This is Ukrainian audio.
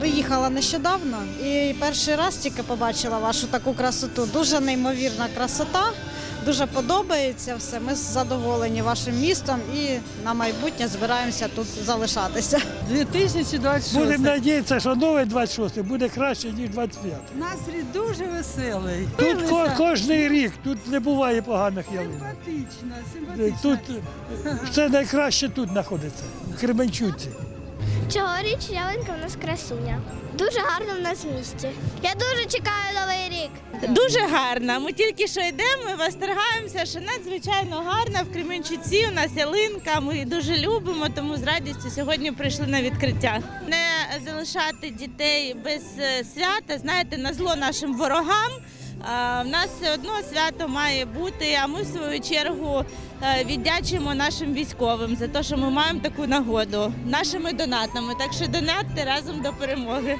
Приїхала нещодавно і перший раз тільки побачила вашу таку красоту. Дуже неймовірна красота. Дуже подобається все. Ми задоволені вашим містом і на майбутнє збираємося тут залишатися. 2026. Будемо надіятися, що новий 26 буде краще, ніж 25. Настрій дуже веселий. Тут ко- кожний рік, тут не буває поганих ялинок. Симпатично, симпатично. Тут е, все найкраще тут знаходиться, в Кременчуці. Цьогоріч ялинка в нас красуня. Дуже гарно в нас в місті. Я дуже чекаю новий рік. Дуже гарна. Ми тільки що йдемо, ми востерігаємося, що надзвичайно гарна. В Кременчуці у нас ялинка. Ми її дуже любимо, тому з радістю сьогодні прийшли на відкриття. Не залишати дітей без е, свята, знаєте, на зло нашим ворогам. В нас все одно свято має бути, а ми в свою чергу е, віддячимо нашим військовим за те, що ми маємо таку нагоду нашими донатами. Так що донатте разом до перемоги.